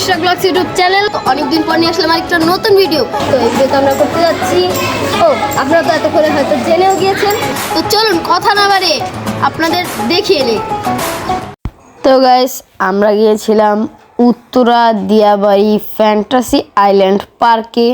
Ishraq blogs YouTube channel. অনেকদিন পর নিয়ে আসলাম আরেকটা নতুন ভিডিও তো এই ভিডিওতে আমরা করতে যাচ্ছি। ও, আপনারা তো এত করে হয়তো জেনেও গিয়েছেন। তো চলুন, কথা না বাড়ে আপনাদের দেখিয়ে নিই তো গাইস আমরা গিয়েছিলাম উত্তরা দিয়াবাড়ি ফ্যান্টাসি আইল্যান্ড পার্কে।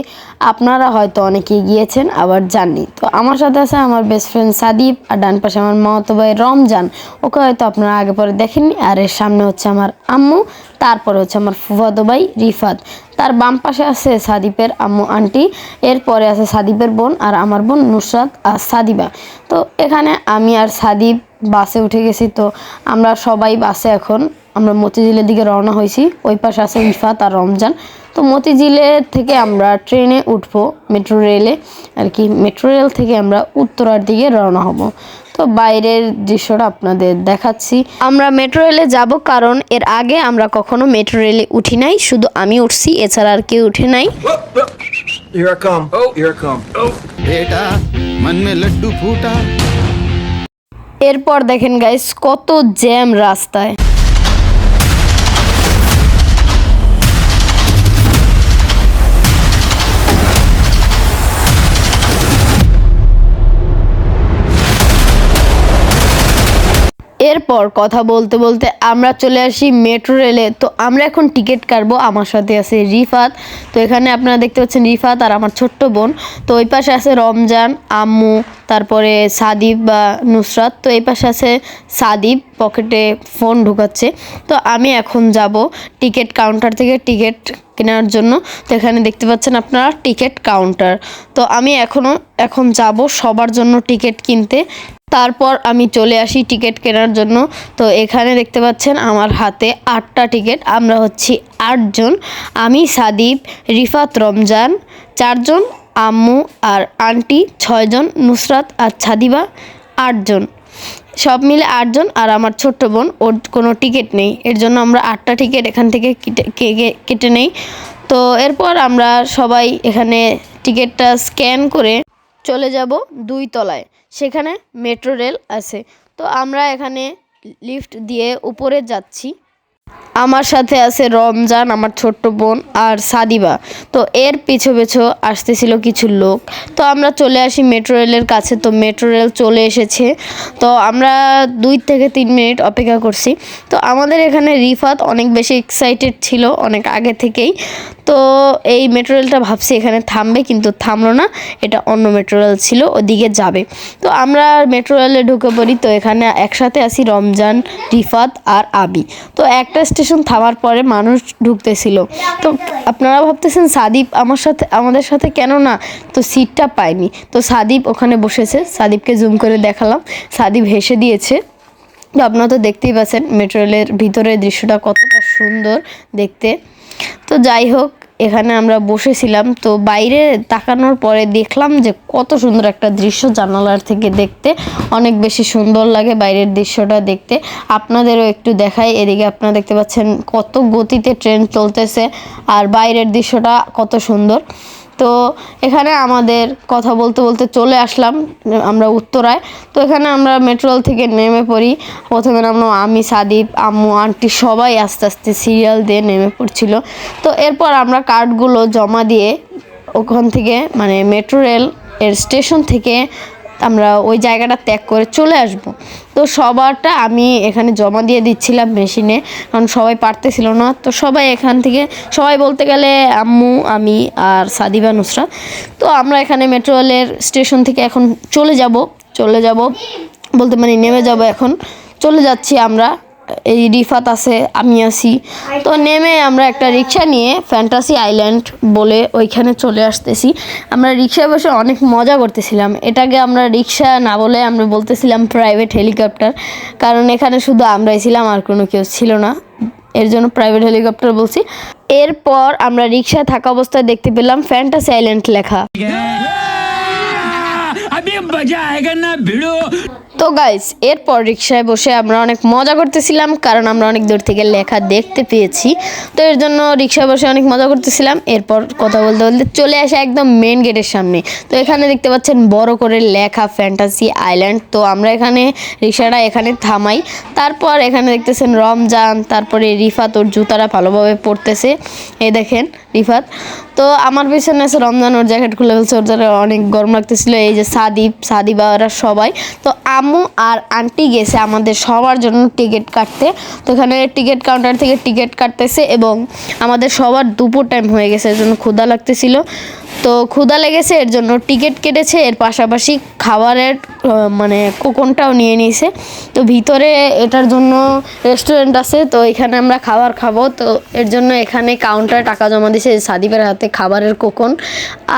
আপনারা হয়তো অনেকেই গিয়েছেন, আবার যাননি। তো আমার সাথে আছে আমার বেস্ট ফ্রেন্ড সাদীপ আর ডান পাশে আমার মামাতো ভাই রমজান। ওকে হয়তো আপনারা আগে পরে দেখেননি। আর এর সামনে হচ্ছে আমার আম্মু, তারপরে হচ্ছে আমার ফুফাতো ভাই রিফাত। তার বাম পাশে আছে সাদীপের আম্মু, আন্টি। এরপরে আছে সাদীপের বোন আর আমার বোন নুসরাত আর সাদিবা। তো এখানে আমি আর সাদীপ বাসে উঠে গেছি। তো আমরা সবাই বাসে এখন আমরা মতিঝিলের দিকে রওনা হয়েছি। ওই পাশে আছে ইফাত আর রমজান। তো মতিঝিলের থেকে আমরা ট্রেনে উঠবো মেট্রো রেলে আর কি। মেট্রো রেল থেকে আমরা উত্তরার দিকে রওনা হব। তো বাইরের দৃশ্যটা আপনাদের দেখাচ্ছি। আমরা মেট্রো রেলে যাব কারণ এর আগে আমরা কখনো মেট্রো রেলে উঠি নাই শুধু আমি উঠছি এছাড়া আর কেউ উঠে নাই। এরপর দেখেন গাইস কত জ্যাম রাস্তায়। এরপর কথা বলতে বলতে আমরা চলে আসি মেট্রো রেলে। তো আমরা এখন টিকিট কাটবো আমার সাথে আছে রিফাত। তো এখানে আপনারা দেখতে পাচ্ছেন রিফাত আর আমার ছোট্ট বোন। তো ওই পাশে আছে রমজান, আম্মু তারপরে সাদিব বা নুসরাত, তো এই পাশে আছে সাদিব, পকেটে ফোন ঢুকাচ্ছে। তো আমি এখন যাব টিকিট কাউন্টার থেকে টিকিট কেনার জন্য। তো এখানে দেখতে পাচ্ছেন আপনারা টিকিট কাউন্টার তো আমি এখনও এখন যাব সবার জন্য টিকিট কিনতে। তারপর আমি চলে আসি টিকিট কেনার জন্য। তো এখানে দেখতে পাচ্ছেন আমার হাতে আটটা টিকিট আমরা হচ্ছি আটজন। আমি সাদীপ রিফাত, রমজান, চারজন। আম্মু আর আন্টি ছয়জন, নুসরাত আর ছাদিবা আটজন। সব মিলে আটজন আর আমার ছোট্ট বোন, ওর কোনো টিকিট নেই। এর জন্য আমরা আটটা টিকিট এখান থেকে কেটে- নেই। তো এরপর আমরা সবাই এখানে টিকিটটা স্ক্যান করে চলে যাব দুই তলায়। সেখানে মেট্রো রেল আছে। তো আমরা এখানে লিফট দিয়ে উপরে যাচ্ছি। আমার সাথে আছে রমজান, আমার ছোট্ট বোন আর সাদিবা। তো এর পিছু পিছু আসতেছিল কিছু লোক। তো আমরা চলে আসি মেট্রো রেলের কাছে। তো মেট্রো রেল চলে এসেছে। তো আমরা দুই থেকে তিন মিনিট অপেক্ষা করছি। তো আমাদের এখানে রিফাত অনেক বেশি এক্সাইটেড ছিল অনেক আগে থেকেই। তো এই মেট্রো রেলটা ভাবছি এখানে থামবে, কিন্তু থামলো না। এটা অন্য মেট্রো রেল ছিল, ওদিকে যাবে। তো আমরা মেট্রো রেলে ঢুকে পড়ি। তো এখানে একসাথে আসি রমজান, রিফাত আর আবি। তো একটা স্টেশন থামার পরে মানুষ ঢুকতেছিল। তো আপনারা ভাবতেছেন সাদীপ আমার সাথে, আমাদের সাথে কেন না? তো সিটটা পায়নি। তো সাদীপ ওখানে বসেছে। সাদীপকে জুম করে দেখালাম। সাদীপ হেসে দিয়েছে। তো আপনারা তো দেখতেই পাচ্ছেন মেট্রো রেলের ভিতরের দৃশ্যটা কতটা সুন্দর দেখতে। তো যাই হোক এখানে আমরা বসেছিলাম, তো বাইরে তাকানোর পরে দেখলাম যে কত সুন্দর একটা দৃশ্য জানালার থেকে দেখতে। অনেক বেশি সুন্দর লাগে বাইরের দৃশ্যটা দেখতে। আপনাদেরও একটু দেখাই, এদিকে আপনারা দেখতে পাচ্ছেন কত গতিতে ট্রেন চলতেছে, আর বাইরের দৃশ্যটা কত সুন্দর। তো এখানে আমাদের কথা বলতে বলতে চলে আসলাম, আমরা উত্তরায়। তো এখানে আমরা মেট্রোল থেকে নেমে পড়ি। প্রথমে আমরা আমি সাদীপ আম্মু, আন্টি সবাই আস্তে আস্তে সিরিয়াল দিয়ে নেমে পড়ছিল। তো এরপর আমরা কার্ডগুলো জমা দিয়ে ওখান থেকে মানে মেট্রো রেল এর স্টেশন থেকে আমরা ওই জায়গাটা ত্যাগ করে চলে আসব। তো সবারটা আমি এখানে জমা দিয়ে দিচ্ছিলাম মেশিনে, কারণ সবাই পারতেছিল না। তো সবাই এখান থেকে, সবাই বলতে গেলে আম্মু, আমি আর সাদিবা, নুসরা। তো আমরা এখানে মেট্রো রেলের স্টেশন থেকে এখন চলে যাব চলে যাব। বলতে মানে নেমে যাব এখন। চলে যাচ্ছি আমরা এই রিফাত আছে, আমি আছি। তো নেমে আমরা একটা রিক্সা নিয়ে ফ্যান্টাসি আইল্যান্ড বলে ওইখানে চলে আসতেছি। আমরা রিক্সায় বসে অনেক মজা করতেছিলাম। এটাকে আমরা রিক্সা না বলে আমরা বলতেছিলাম প্রাইভেট হেলিকপ্টার কারণ এখানে শুধু আমরাই ছিলাম, আর কোনো কেউ ছিল না। এর জন্য প্রাইভেট হেলিকপ্টার বলছি। এরপর আমরা রিক্সায় থাকা অবস্থায় দেখতে পেলাম ফ্যান্টাসি আইল্যান্ড লেখা। তো গাইস এরপর রিক্সায় বসে আমরা অনেক মজা করতেছিলাম, কারণ আমরা অনেক দূর থেকে লেখা দেখতে পেয়েছি। তো এর জন্য রিক্সায় বসে অনেক মজা করতেছিলাম। এরপর কথা বলতে বলতে চলে আসে একদম মেন গেটের সামনে। তো এখানে দেখতে পাচ্ছেন বড় করে লেখা ফ্যান্টাসি আইল্যান্ড তো আমরা এখানে রিক্সাটা এখানে থামাই। তারপর এখানে দেখতেছেন রমজান, তারপরে রিফাত ওর জুতারা ভালোভাবে পরতেছে। এই দেখেন রিফাত। তো আমার পিছনে আছে রমজান, ওর জ্যাকেট খুলে ফেলছে, ওর অনেক গরম লাগতেছিল। এই যে সাদিব, সাদিবা ওরা সবাই। তো আম্মু আর আন্টি গেছে আমাদের সবার জন্য টিকিট কাটতে। তো এখানে টিকিট কাউন্টার থেকে টিকিট কাটতেছে এবং আমাদের সবার দুপুর টাইম হয়ে গেছে, এর জন্য ক্ষুধা লাগতেছিল। তো ক্ষুধা লেগেছে, এর জন্য টিকিট কেটেছে, এর পাশাপাশি খাবারের মানে কোকনটাও নিয়ে নিয়েছে। তো ভিতরে এটার জন্য রেস্টুরেন্ট আছে, তো এখানে আমরা খাবার খাব। তো এর জন্য এখানে কাউন্টারে টাকা জমা দিয়েছে সাদিপের হাতে খাবারের কোকন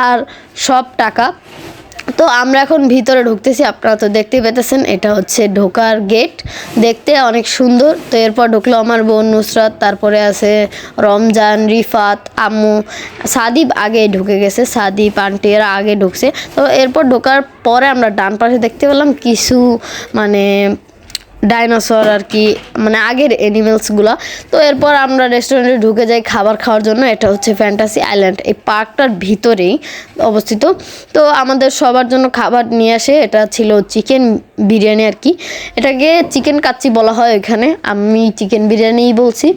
আর সব টাকা তো আমরা এখন ভিতরে ঢুকতেছি, আপনারা তো দেখতেই পেতেছেন, এটা হচ্ছে ঢোকার গেট। দেখতে অনেক সুন্দর, তো এরপর ঢুকলো আমার বোন নুসরাত, তারপরে আছে রমজান, রিফাত, আম্মু সাদীপ আগে ঢুকে গেছে সাদীপ আন্টি এরা আগে ঢুকছে। তো এরপর ঢোকার পরে আমরা ডান পাশে দেখতে পেলাম কিছু মানে ডাইনোসর আর কি মানে আগের অ্যানিমেলসগুলো তো এরপর আমরা রেস্টুরেন্টে ঢুকে যাই খাবার খাওয়ার জন্য, এটা হচ্ছে ফ্যান্টাসি আইল্যান্ড এই পার্কটার ভিতরেই অবস্থিত। তো আমাদের সবার জন্য খাবার নিয়ে আসে, এটা ছিল চিকেন বিরিয়ানি আর কি। এটাকে চিকেন কাচ্চি বলা হয় এখানে, আমি চিকেন বিরিয়ানিই বলছি।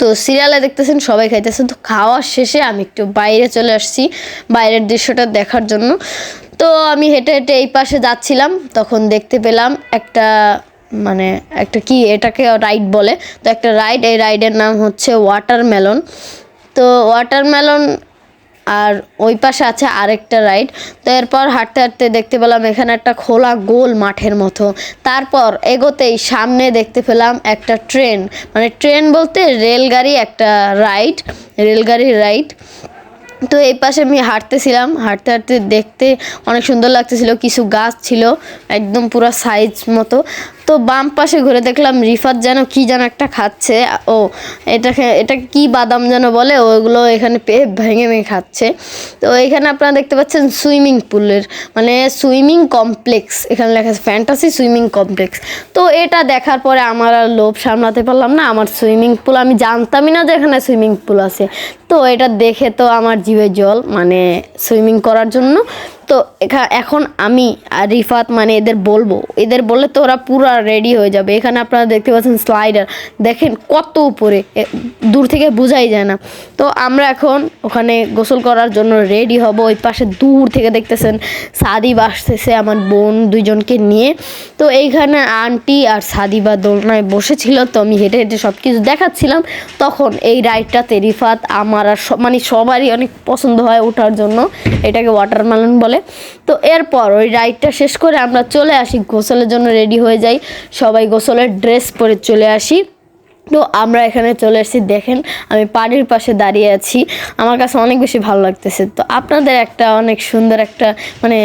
তো সিরিয়ালে দেখতেছেন, সবাই খাইতেছেন তো খাওয়ার শেষে আমি একটু বাইরে চলে আসছি, বাইরের দৃশ্যটা দেখার জন্য। তো আমি হেঁটে হেঁটে এই পাশে যাচ্ছিলাম, তখন দেখতে পেলাম একটা মানে একটা কি এটাকে রাইড বলে। তো একটা রাইড এই রাইডের নাম হচ্ছে ওয়াটারমেলন। তো ওয়াটারমেলন আর ওই পাশে আছে আরেকটা রাইড। তো এরপর হাঁটতে হাঁটতে দেখতে পেলাম এখানে একটা খোলা গোল মাঠের মতো। তারপর এগোতেই সামনে দেখতে পেলাম একটা ট্রেন। মানে ট্রেন বলতে রেলগাড়ি একটা রাইড রেলগাড়ির রাইড। তো এই পাশে আমি হাঁটতেছিলাম। হাঁটতে হাঁটতে দেখতে অনেক সুন্দর লাগতেছিল। কিছু গাছ ছিল, একদম পুরো সাইজ মতো। তো বাম পাশে ঘুরে দেখলাম রিফাত যেন কি যেন একটা খাচ্ছে। ও, এটাকে এটা কি বাদাম যেন বলে, ওগুলো এখানে পেয়ে ভেঙে ভেঙে খাচ্ছে। তো এখানে আপনারা দেখতে পাচ্ছেন সুইমিং পুলের মানে সুইমিং কমপ্লেক্স, এখানে লেখা আছে ফ্যান্টাসি সুইমিং কমপ্লেক্স। তো এটা দেখার পরে আমার আর লোভ সামলাতে পারলাম না, আমার সুইমিং পুল, আমি জানতামই না যে এখানে সুইমিং পুল আছে। তো এটা দেখে তো আমার জিভে জল মানে সুইমিং করার জন্য। তো এখা এখন আমি আর রিফাত মানে এদের বলব। এদের বললে তো ওরা পুরো রেডি হয়ে যাবে। এখানে আপনারা দেখতে পাচ্ছেন স্লাইডার দেখেন কত উপরে। দূর থেকে বোঝাই যায় না। তো আমরা এখন ওখানে গোসল করার জন্য রেডি হব। ওই পাশে দূর থেকে দেখতেছেন সাদিব আসতেছে আমার বোন দুইজনকে নিয়ে। তো এইখানে আন্টি আর সাদিবা দোলনায় বসেছিল। তো আমি হেঁটে হেঁটে সব কিছু দেখাচ্ছিলাম। তখন এই রাইডটাতে রিফাত, আমার আর মানে সবারই অনেক পছন্দ হয় ওঠার জন্য। এটাকে ওয়াটারমেলন বলে। তো এরপর ওই রাইডটা শেষ করে আমরা চলে আসি, গোসলের জন্য রেডি হয়ে যাই। সবাই গোসলের ড্রেস পরে চলে আসি। তো আমরা এখানে চলে এসেছি দেখেন আমি পানির পাশে দাঁড়িয়ে আছি। আমার কাছে অনেক বেশি ভালো লাগতেছে। তো আপনাদের একটা অনেক সুন্দর একটা মানে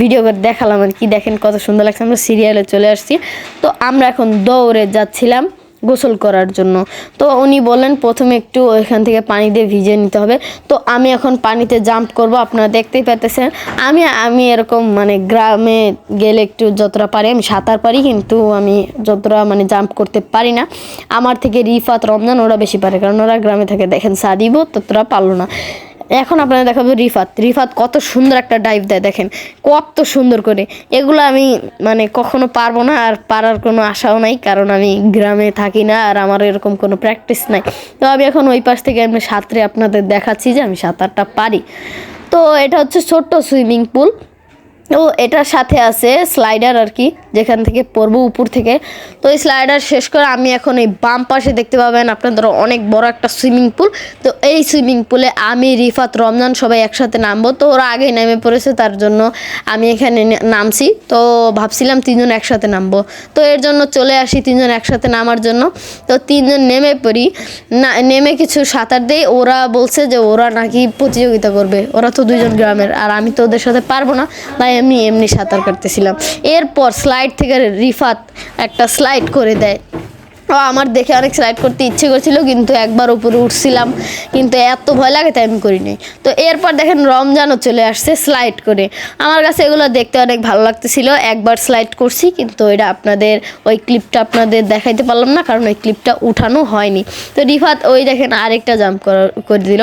ভিডিও করে দেখালাম আর কি। দেখেন কত সুন্দর লাগছে। আমরা সিরিয়ালে চলে আসছি। তো আমরা এখন দৌড়ে যাচ্ছিলাম। গোসল করার জন্য। তো উনি বললেন, প্রথমে একটু ওইখান থেকে পানি দিয়ে ভিজে নিতে হবে। তো আমি এখন পানিতে জাম্প করব, আপনারা দেখতেই পেতেছেন আমি আমি এরকম মানে গ্রামে গেলে একটু যতটা পারি, আমি সাঁতার পারি, কিন্তু আমি যতটা মানে জাম্প করতে পারি না। আমার থেকে রিফাত, রমজান ওরা বেশি পারে, কারণ ওরা গ্রামে থাকে। দেখেন, সাদিবও ততটা পারল না। এখন আপনারা দেখাবো রিফাত। রিফাত কত সুন্দর একটা ডাইভ দেয়, দেখেন। কত সুন্দর করে। এগুলো আমি মানে কখনো পারব না, আর পারার কোনো আশাও নাই, কারণ আমি গ্রামে থাকি না, আর আমার এরকম কোনো প্র্যাকটিস নাই। তো আমি এখন ওই পাশ থেকে আমি সাঁতরে আপনাদের দেখাচ্ছি যে আমি সাঁতারটা পারি। তো এটা হচ্ছে ছোট্ট সুইমিং পুল ও এটার সাথে আছে স্লাইডার আর কি যেখান থেকে পড়ব উপর থেকে। তো এই স্লাইডার শেষ করে আমি এখন এই বাম পাশে দেখতে পাবেন আপনাদের অনেক বড় একটা সুইমিং পুল তো এই সুইমিং পুলে আমি, রিফাত, রমজান সবাই একসাথে নামবো। তো ওরা আগেই নেমে পড়েছে, তার জন্য আমি এখানে নামছি। তো ভাবছিলাম তিনজন একসাথে নামবো। তো এর জন্য চলে আসি তিনজন একসাথে নামার জন্য। তো তিনজন নেমে পড়ি। না, নেমে কিছু সাঁতার দেই। ওরা বলছে যে ওরা নাকি প্রতিযোগিতা করবে। ওরা তো দুইজন গ্রামের। আর আমি তো ওদের সাথে পারব না। তাই আমি এমনি সাঁতার কাটতেছিলাম। এরপর স্লাইড থেকে রিফাত একটা স্লাইড করে দেয়। আমার দেখে অনেক স্লাইড করতে ইচ্ছে করছিল, কিন্তু একবার উপরে উঠছিলাম, কিন্তু এত ভয় লাগে তাই আমি করিনি। তো এরপর দেখেন রমজানও চলে আসছে স্লাইড করে। আমার কাছে এগুলো দেখতে অনেক ভালো লাগতেছিল, একবার স্লাইড করছি, কিন্তু এটা আপনাদের, ওই ক্লিপটা আপনাদের দেখাইতে পারলাম না, কারণ ওই ক্লিপটা উঠানো হয়নি। তো রিফাত ওই দেখেন আরেকটা জাম্প করে দিল।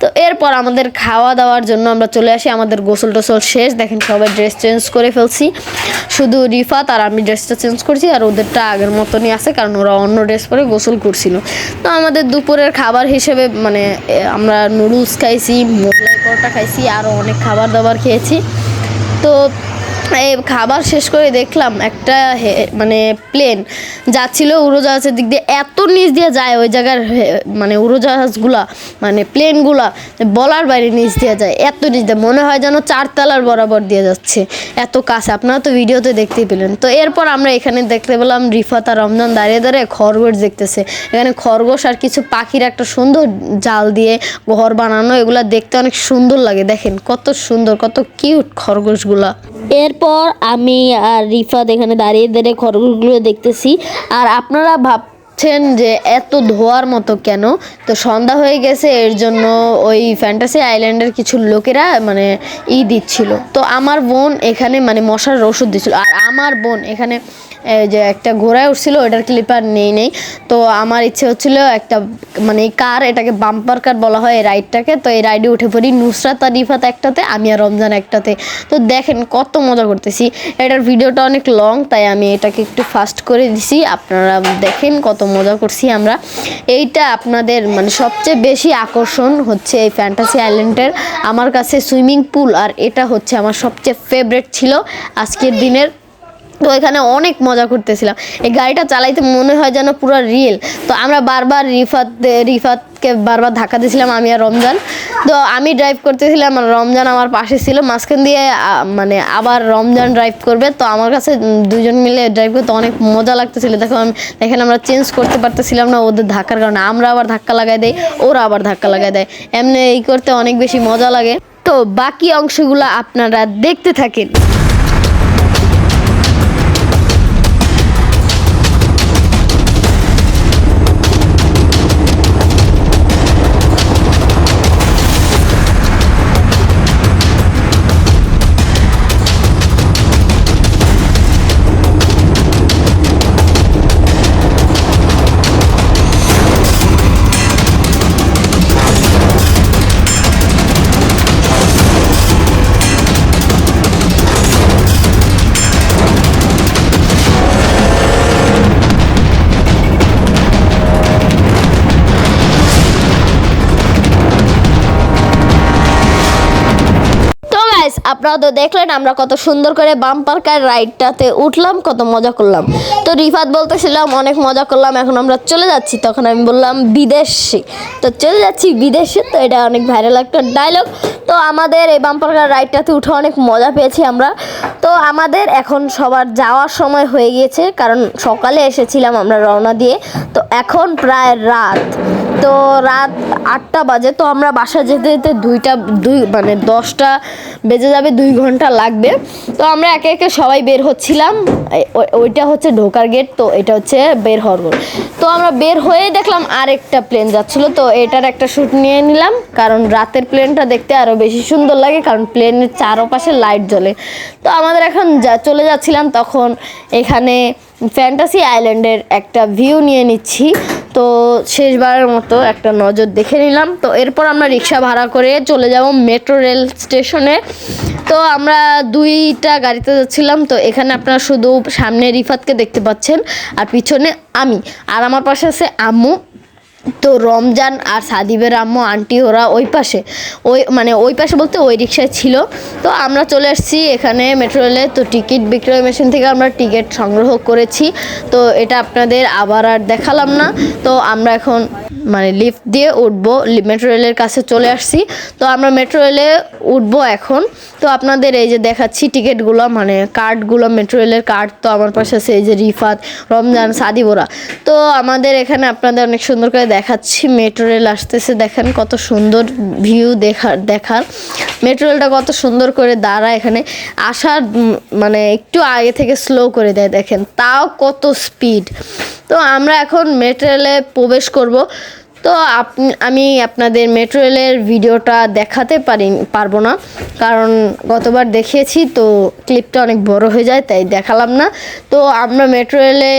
তো এরপর আমাদের খাওয়া দাওয়ার জন্য আমরা চলে আসি, আমাদের গোসল টোসল শেষ। দেখেন সবাই ড্রেস চেঞ্জ করে ফেলছি। শুধু রিফাত আর আমি ড্রেসটা চেঞ্জ করছি, আর ওদেরটা আগের মতনই আছে, কারণ ওরা অন্য ড্রেস পরে গোসল করছিল। তো আমাদের দুপুরের খাবার হিসেবে মানে আমরা নুডলস খাইছি, মোগলাই পরোটা খাইছি আরও অনেক খাবার দাবার খেয়েছি। তো খাবার শেষ করে দেখলাম একটা মানে প্লেন যাচ্ছিল উড়োজাহাজের দিক দিয়ে, এত নিচ দিয়ে যায় ওই জায়গার মানে উড়োজাহাজগুলা মানে প্লেনগুলা, বলার বাইরে নিচ দিয়ে যায়, এত নিচ দিয়ে, মনে হয় যেন চারতলার বরাবর দিয়ে যাচ্ছে, এত কাছে, আপনারা তো ভিডিওতে দেখতেই পেলেন। তো এরপর আমরা এখানে দেখতে পেলাম রিফাত আর রমজান দাঁড়িয়ে দাঁড়িয়ে খরগোশ দেখতেছে, এখানে খরগোশ আর কিছু পাখির একটা সুন্দর জাল দিয়ে ঘর বানানো, এগুলা দেখতে অনেক সুন্দর লাগে, দেখেন কত সুন্দর, কত কিউট খরগোশগুলা। এরপর আমি আর রিফাত এখানে দাঁড়িয়ে দাঁড়িয়ে খরগোশগুলো দেখতেছি। আর আপনারা ভাবছেন যে এত ধোয়ার মতো কেন? তো সন্ধ্যা হয়ে গেছে, এর জন্য ওই ফ্যান্টাসি আইল্যান্ডের কিছু লোকেরা মানে ই দিচ্ছিল। তো আমার বোন এখানে মানে মশার ওষুধ দিচ্ছিল। আর আমার বোন এখানে যে একটা ঘোড়ায় উঠছিল ওটার ক্লিপার নেই নেই। তো আমার ইচ্ছে হচ্ছিল একটা মানে কার, এটাকে বাম্পার কার বলা হয় এই রাইডটাকে তো এই রাইডে উঠে পড়ি নুসরাত আর রিফাত একটাতে, আমি আর রমজান একটাতে। তো দেখেন কত মজা করতেছি। এটার ভিডিওটা অনেক লং তাই আমি এটাকে একটু ফাস্ট করে দিছি। আপনারা দেখেন কত মজা করছি আমরা। এইটা আপনাদের মানে সবচেয়ে বেশি আকর্ষণ হচ্ছে এই ফ্যান্টাসি আইল্যান্ডের আমার কাছে সুইমিং পুল আর এটা হচ্ছে আমার সবচেয়ে ফেভারেট ছিল আজকের দিনের তো এখানে অনেক মজা করতেছিলাম। এই গাড়িটা চালাইতে মনে হয় যেন পুরো রিয়েল তো আমরা বারবার রিফাত রিফাতকে বারবার ধাক্কা দিয়েছিলাম, আমি আর রমজান। তো আমি ড্রাইভ করতেছিলাম, আর রমজান আমার পাশে ছিল। মাঝখান দিয়ে মানে আবার রমজান ড্রাইভ করবে। তো আমার কাছে দুজন মিলে ড্রাইভ করতে অনেক মজা লাগতেছিল। দেখো আমি এখানে আমরা চেঞ্জ করতে পারতেছিলাম না ওদের ধাক্কার কারণে। আমরা আবার ধাক্কা লাগাই দেয় ওরা আবার ধাক্কা লাগাই দেয়। এমনি এই করতে অনেক বেশি মজা লাগে। তো বাকি অংশগুলো আপনারা দেখতে থাকেন। গাইস আপনারা তো দেখলেন আমরা কত সুন্দর করে বাম্পার কার রাইডটাতে উঠলাম, কত মজা করলাম। তো রিফাত বলতেছিলাম, অনেক মজা করলাম, এখন আমরা চলে যাচ্ছি। তখন আমি বললাম, বিদেশে। তো চলে যাচ্ছি বিদেশে, তো এটা অনেক ভাইরাল একটা ডায়লগ তো আমাদের এই বাম্পার কার রাইডটাতে উঠে অনেক মজা পেয়েছি আমরা। তো আমাদের এখন সবার যাওয়ার সময় হয়ে গিয়েছে, কারণ সকালে এসেছিলাম আমরা রওনা দিয়ে। তো এখন প্রায় রাত। তো রাত আটটা বাজে, তো আমরা বাসা যেতে যেতে দুইটা, দুই মানে দশটা বেজে যাবে, দুই ঘণ্টা লাগবে। তো আমরা একে একে সবাই বের হচ্ছিলাম। ওই- ওইটা হচ্ছে ঢোকার গেট তো এটা হচ্ছে বের হওয়ার তো আমরা বের হয়ে দেখলাম আরেকটা প্লেন যাচ্ছিল, তো এটার একটা শ্যুট নিয়ে নিলাম, কারণ রাতের প্লেনটা দেখতে আরও বেশি সুন্দর লাগে, কারণ প্লেনের চারপাশে লাইট জ্বলে। তো আমাদের এখন যা, চলে যাচ্ছিলাম, তখন এখানে ফ্যান্টাসি আইল্যান্ডের একটা ভিউ নিয়ে নিচ্ছি। শেষবারের মতো একটা নজর দেখে নিলাম। তো এরপর আমরা রিক্সা ভাড়া করে চলে যাব মেট্রো রেল স্টেশনে। তো আমরা দুইটা গাড়িতে যাচ্ছিলাম। তো এখানে আপনারা শুধু সামনে রিফাতকে দেখতে পাচ্ছেন আর পিছনে আমি। আর আমার পাশে আছে আম্মু। তো রমজান আর সাদিবের আম্মু, আন্টি ওরা ওই পাশে। ওই মানে ওই পাশে বলতে ওই রিক্সায় ছিল। তো আমরা চলে আসছি এখানে মেট্রো রেলে তো টিকিট বিক্রয় মেশিন থেকে আমরা টিকিট সংগ্রহ করেছি। তো এটা আপনাদের আবার আর দেখালাম না। তো আমরা এখন মানে লিফট দিয়ে উঠবো। মেট্রো রেলের কাছে চলে আসছি। তো আমরা মেট্রো রেলে উঠবো এখন। তো আপনাদের এই যে দেখাচ্ছি টিকিটগুলো মানে কার্ডগুলো মেট্রো রেলের কার্ড তো আমার পাশে আছে এই যে রিফাত, রমজান সাদিবোরা তো আমাদের এখানে আপনাদের অনেক সুন্দর করে দেখাচ্ছি মেট্রো রেল আসতেছে, দেখেন কত সুন্দর ভিউ দেখার। দেখার মেট্রো রেলটা কত সুন্দর করে দাঁড়ায় এখানে। আসার মানে একটু আগে থেকে স্লো করে দেয়, দেখেন। তাও কত স্পিড তো আমরা এখন মেট্রো রেলে প্রবেশ করব। তো আমি আপনাদের মেট্রো রেলের ভিডিওটা দেখাতে পারি, পারব না। কারণ গতবার দেখিয়েছি, তো ক্লিপটা অনেক বড় হয়ে যায়, তাই দেখালাম না। তো আমরা মেট্রো রেলে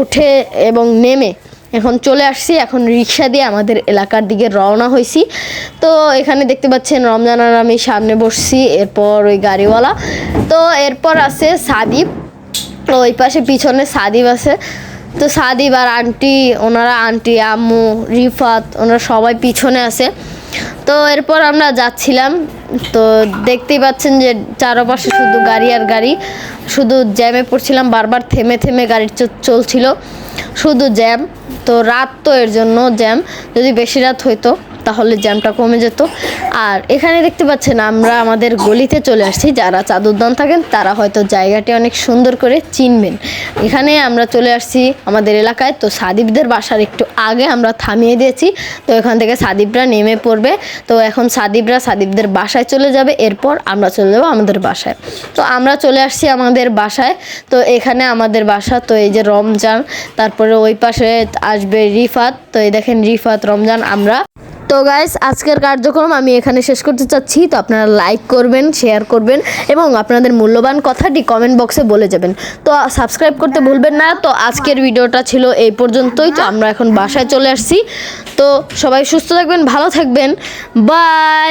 উঠে এবং নেমে এখন চলে আসছি, এখন রিক্সা দিয়ে আমাদের এলাকার দিকে রওনা হয়েছি। তো এখানে দেখতে পাচ্ছেন, রমজান আর আমি সামনে বসছি, এরপর ওই গাড়িওয়ালা। তো এরপর আছে সাদিপ ওই পাশে পিছনে সাদিব আছে। তো সাদিব আর আন্টি, ওনারা আন্টি, আম্মু, রিফাত, ওনারা সবাই পিছনে আছে। তো এরপর আমরা যাচ্ছিলাম, তো দেখতেই পাচ্ছেন যে চারপাশে শুধু গাড়ি আর গাড়ি। শুধু জ্যামে পড়ছিলাম, বারবার থেমে থেমে গাড়ি চলছিল। শুধু জ্যাম তো রাত তো এর জন্য জ্যাম যদি বেশি রাত হইতো। তাহলে জ্যামটা কমে যেত। আর এখানে দেখতে পাচ্ছেন আমরা আমাদের গলিতে চলে আসছি। যারা চাদুদ্দান থাকেন, তারা হয়তো জায়গাটি অনেক সুন্দর করে চিনবেন। এখানে আমরা চলে আসছি আমাদের এলাকায়। তো সাদিবদের বাসার একটু আগে আমরা থামিয়ে দিয়েছি। তো এখান থেকে সাদিবরা নেমে পড়বে। তো এখন সাদিবরা সাদিবদের বাসায় চলে যাবে। এরপর আমরা চলে যাব আমাদের বাসায়। তো আমরা চলে আসছি আমাদের বাসায়। তো এখানে আমাদের বাসা, তো এই যে রমজান, তারপরে ওই পাশে আসবে রিফাত। তো এই দেখেন রিফাত, রমজান, আমরা তো গাইস আজকের কার্যক্রম আমি এখানে শেষ করতে চাচ্ছি। তো আপনারা লাইক করবেন শেয়ার করবেন এবং আপনাদের মূল্যবান কথাটি কমেন্ট বক্সে বলে যাবেন। তো সাবস্ক্রাইব করতে ভুলবেন না। তো আজকের ভিডিওটা ছিল এই পর্যন্তই। তো আমরা এখন বাসায় চলে আসছি। তো সবাই সুস্থ থাকবেন, ভালো থাকবেন। বাই